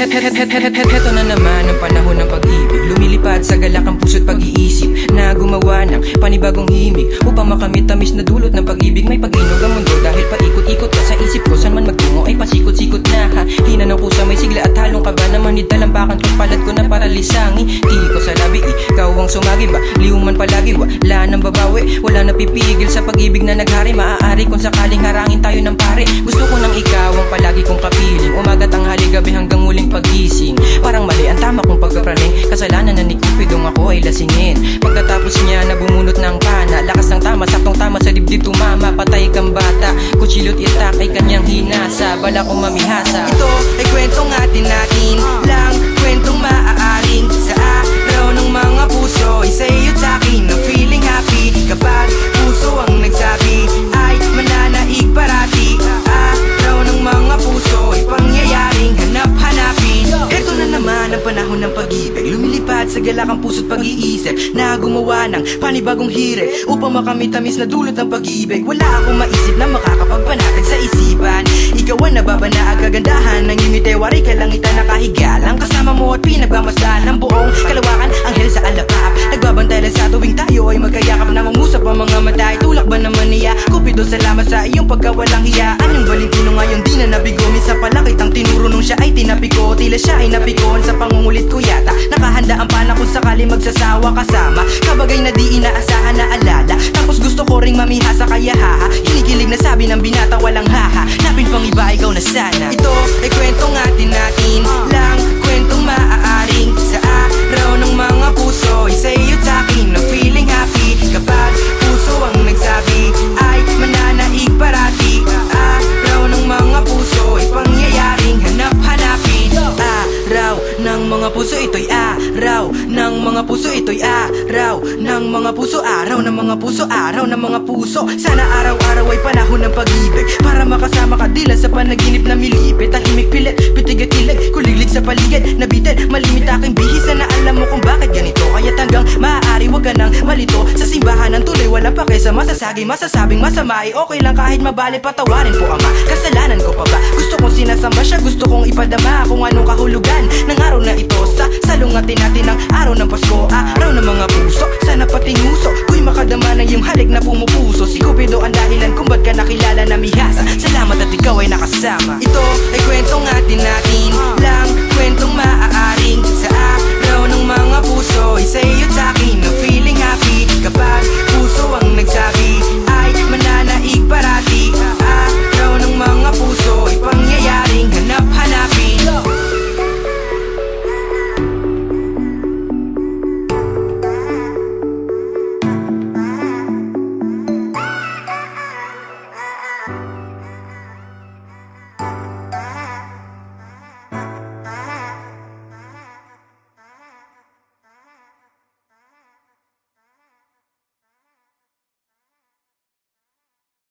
Heto na naman ang panahon ng pag-ibig Lumilipad sa galak ang puso't pag-iisip Na gumawa ng panibagong himig Upang makamit tamis na dulot ng pag-ibig May pag-inog ang mundo dahil paikot-ikot ka sa isip ko Saan man magtungo ay pasikot-sikot na ha Hina ng pusa may sigla at halong kaba Naman dalampakan ko't palad ko na paralisangi Di ko sa labi, ikaw ang sumagi ba? Liuman palagi, wala nang babawi Wala na pipigil sa pag-ibig na naghari Maaari kung sakaling harangin tayo ng pare Gusto ko nang ikaw ang palagi kong kapiling. Umaga, tanghali, gabi hanggang muling pagising. Parang mali ang tama kong pagkapraning. Kasalanan na ni Cupidong ako ay lasingin. Pagkatapos niya na bumunot ng pana Lakas ng tama, saktong tama sa dibdib tumama Patay kang bata, kutsilyo't itak ay kanyang hinasa Bala kong mamihasa. Ito ay kwentong atin natin lang sa galak ang puso't pag-iisip Na gumawa ng panibagong hire Upang makamit-tamis na dulot ng pag-ibig Wala akong maisip na makakapagpanatag sa isipan. Ikaw ang nababana ang kagandahan Ng ngiti wari kalangitan nakahiga lang Kasama mo at pinagmamasdan ng buong kalawakan Anghel sa alapap Nagbabantay lang sa tuwing tayo ay magkayakap Nangungusap ang mga mata. Tulak ba naman niya? Cupido salamat sa iyong pagkawalang hiya. Anong Valentino ngayon? Di na nabigo. Minsan pala kitang tinuro nung siya ay tinapiko. Tila siya ay napikon sa pangungulit ko yata. Nakahanda ang sakali magsasawa kasama. Kabagay na di inaasahan na alala. Tapos gusto ko ring mamihasa kaya haha. Kinikilig na sabi ng binata walang haha. Napin pang iba ikaw na sana. Ito ay kwentong atin ito'y araw ng mga puso ito'y araw ng mga puso Araw ng mga puso, araw ng mga puso. Sana araw-araw ay panahon ng pag-ibig Para makasama ka dila sa panaginip na milipit. Tahimik pilit, pitig at kilig Kuliglig sa paligid, nabitin Malimit aking bihis na alam mo kung bakit ganito. Kaya tanggang maaari wag ka nang malito. Sa simbahan ng tuloy walang pake sa masasagi Masasabing masama. Ay okay lang kahit mabali Patawarin po ama, kasalanan ko pa ba? Gusto kong sinasamba siya, gusto kong ipadama Kung anong kahulugan ng araw na ito. Sa salungatin natin ang araw ng Pasko Araw ng mga puso, sana pati nguso Ku'y makadama ng iyong halik na pumupuso. Si Cupido ang dahilan kung ba't ka nakilala na mihasa. Salamat at ikaw ay nakasama. Ito ay kwentong atin